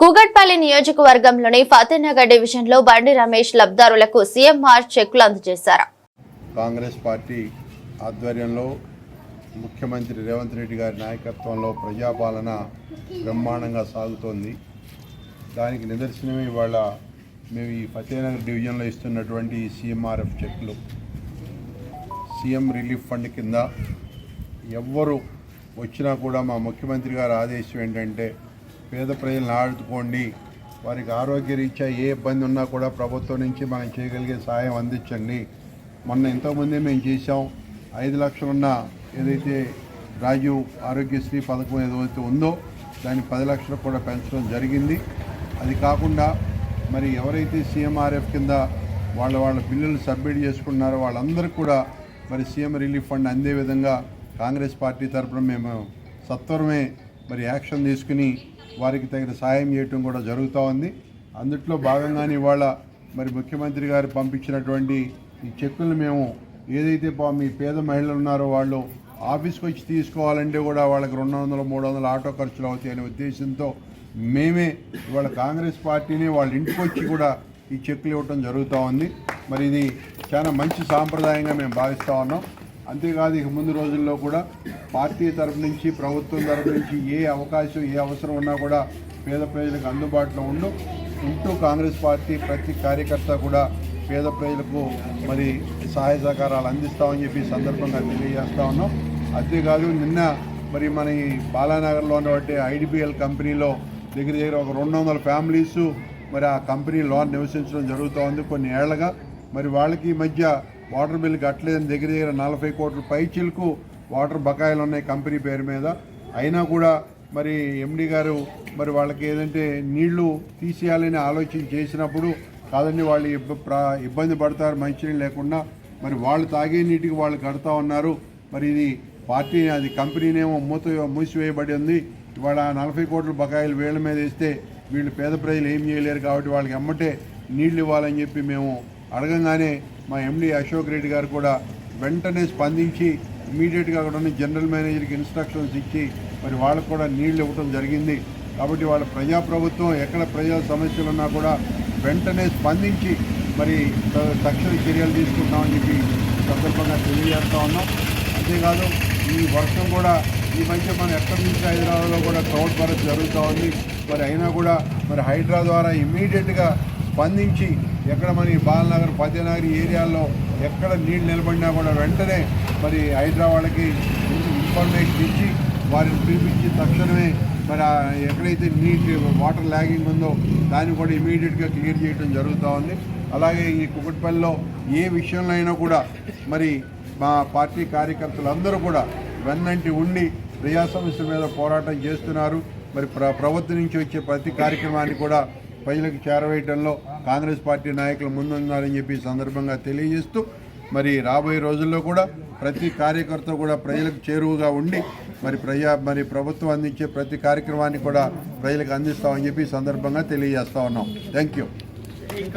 కూగట్పల్లి నియోజకవర్గంలోని ఫతేనగర్ డివిజన్లో బండి రమేష్ లబ్దారులకు సీఎంఆర్ చెక్కులు అందజేశారు. కాంగ్రెస్ పార్టీ ఆధ్వర్యంలో ముఖ్యమంత్రి రేవంత్ రెడ్డి గారి నాయకత్వంలో ప్రజాపాలన బ్రహ్మాండంగా సాగుతోంది. దానికి నిదర్శనమే ఇవాళ మేము ఈ ఫతేనగర్ డివిజన్లో ఇస్తున్నటువంటి సీఎంఆర్ఎఫ్ చెక్లు సీఎం రిలీఫ్ ఫండ్ కింద ఎవ్వరు వచ్చినా కూడా మా ముఖ్యమంత్రి గారి ఆదేశం ఏంటంటే పేద ప్రజలను ఆడుకోండి వారికి ఆరోగ్యరీత్యా ఏ ఇబ్బంది ఉన్నా కూడా ప్రభుత్వం నుంచి మనం చేయగలిగే సహాయం అందించండి. మొన్న ఎంతోమంది మేము చేసాం ఐదు లక్షలున్న ఏదైతే రాజీవ్ ఆరోగ్యశ్రీ పథకం ఏదైతే ఉందో దాన్ని పది లక్షలకు కూడా పెంచడం జరిగింది. అది కాకుండా మరి ఎవరైతే సీఎంఆర్ఎఫ్ కింద వాళ్ళ వాళ్ళ బిల్లులు సబ్మిట్ చేసుకున్నారో వాళ్ళందరికీ కూడా మరి సీఎం రిలీఫ్ ఫండ్ అందే విధంగా కాంగ్రెస్ పార్టీ తరఫున మేము సత్వరమే మరి యాక్షన్ తీసుకుని వారికి తగిన సాయం చేయటం కూడా జరుగుతూ ఉంది. అందుట్లో భాగంగానే ఇవాళ మరి ముఖ్యమంత్రి గారు పంపించినటువంటి ఈ చెక్కులను మేము ఏదైతే పా- మీ పేద మహిళలు ఉన్నారో వాళ్ళు ఆఫీస్కి వచ్చి తీసుకోవాలంటే కూడా వాళ్ళకి రెండు వందలు మూడు వందలు ఆటో ఖర్చులు అవుతాయి అనే ఉద్దేశంతో మేమే ఇవాళ కాంగ్రెస్ పార్టీని వాళ్ళ ఇంటికి వచ్చి కూడా ఈ చెక్కులు ఇవ్వటం జరుగుతూ ఉంది. మరి ఇది చాలా మంచి సాంప్రదాయంగా మేము భావిస్తూ ఉన్నాం. అంతేకాదు ఇక ముందు రోజుల్లో కూడా పార్టీ తరపు నుంచి ప్రభుత్వం తరపు నుంచి ఏ అవకాశం ఏ అవసరం ఉన్నా కూడా పేద ప్రజలకు అందుబాటులో ఉండు. ఉంటూ కాంగ్రెస్ పార్టీ ప్రతి కార్యకర్త కూడా పేద ప్రజలకు మరి సహాయ సహకారాలు అందిస్తామని చెప్పి సందర్భంగా తెలియజేస్తా ఉన్నాం. అంతేకాదు నిన్న మరి మన ఈ బాలానగర్లో ఉన్నటువంటి ఐడిపిఎల్ కంపెనీలో దగ్గర దగ్గర ఒక రెండు వందల ఫ్యామిలీస్ మరి ఆ కంపెనీలో నివసించడం జరుగుతూ ఉంది కొన్ని ఏళ్ళగా. మరి వాళ్ళకి ఈ మధ్య వాటర్ బిల్ కట్టలేదని దగ్గర దగ్గర నలభై కోట్ల పైచీలకు వాటర్ బకాయిలు ఉన్నాయి కంపెనీ పేరు మీద. అయినా కూడా మరి ఎండి గారు మరి వాళ్ళకి ఏదంటే నీళ్ళు తీసేయాలని ఆలోచన చేసినప్పుడు కాదండి వాళ్ళు ఇబ్బ ఇబ్బంది పడతారు మంచినీళ్ళు లేకుండా. మరి వాళ్ళు తాగే నీటికి వాళ్ళు కడతా ఉన్నారు. మరి ఇది పార్టీ అది కంపెనీనేమో మూత మూసివేయబడి ఉంది. ఇవాళ నలభై కోట్ల బకాయిలు వీళ్ళ మీద వేస్తే వీళ్ళు పేద ప్రజలు ఏం చేయలేరు కాబట్టి వాళ్ళకి ఎమ్మటే నీళ్ళు ఇవ్వాలని చెప్పి మేము అడగంగానే మా ఎండి అశోక్ రెడ్డి గారు కూడా వెంటనే స్పందించి ఇమీడియట్గా అక్కడ ఉన్న జనరల్ మేనేజర్కి ఇన్స్ట్రక్షన్స్ ఇచ్చి మరి వాళ్ళకు కూడా నీళ్ళు ఇవ్వటం జరిగింది. కాబట్టి వాళ్ళ ప్రజాప్రభుత్వం ఎక్కడ ప్రజా సమస్యలు ఉన్నా కూడా వెంటనే స్పందించి మరి తక్షణ చర్యలు తీసుకుంటామని చెప్పి సందర్భంగా తెలియజేస్తా ఉన్నాం. అంతేకాదు ఈ వర్షం కూడా ఈ మధ్య మన ఎక్కడి నుంచి హైదరాబాద్లో కూడా క్రౌడ్ బరస్ జరుగుతూ ఉంది. మరి అయినా కూడా మరి హైడ్రా ద్వారా ఇమీడియట్గా స్పందించి ఎక్కడ మన బాలనగర్ పద్యనగర్ ఏరియాల్లో ఎక్కడ నీళ్ళు నిలబడినా కూడా వెంటనే మరి హైదరాబాద్కి ఇన్ఫర్మేషన్ ఇచ్చి వారిని పిలిపించి తక్షణమే మరి ఎక్కడైతే నీటి వాటర్ ల్యాగింగ్ ఉందో దాన్ని కూడా ఇమీడియట్గా క్లియర్ చేయడం జరుగుతూ ఉంది. అలాగే ఈ కుకట్పల్లిలో ఏ విషయంలో అయినా కూడా మరి మా పార్టీ కార్యకర్తలందరూ కూడా వెన్నంటి ఉండి ప్రజా సమస్యల మీద పోరాటం చేస్తున్నారు. మరి ప్ర ప్రభుత్వం నుంచి వచ్చే ప్రతి కార్యక్రమాన్ని కూడా ప్రజలకు చేరవేయడంలో కాంగ్రెస్ పార్టీ నాయకులు ముందున్నారని చెప్పి సందర్భంగా తెలియజేస్తూ మరి రాబోయే రోజుల్లో కూడా ప్రతి కార్యకర్త కూడా ప్రజలకు చేరువుగా ఉండి మరి ప్రజా మరి ప్రభుత్వం అందించే ప్రతి కార్యక్రమాన్ని కూడా ప్రజలకు అందిస్తామని చెప్పి సందర్భంగా తెలియజేస్తా ఉన్నాం. Thank you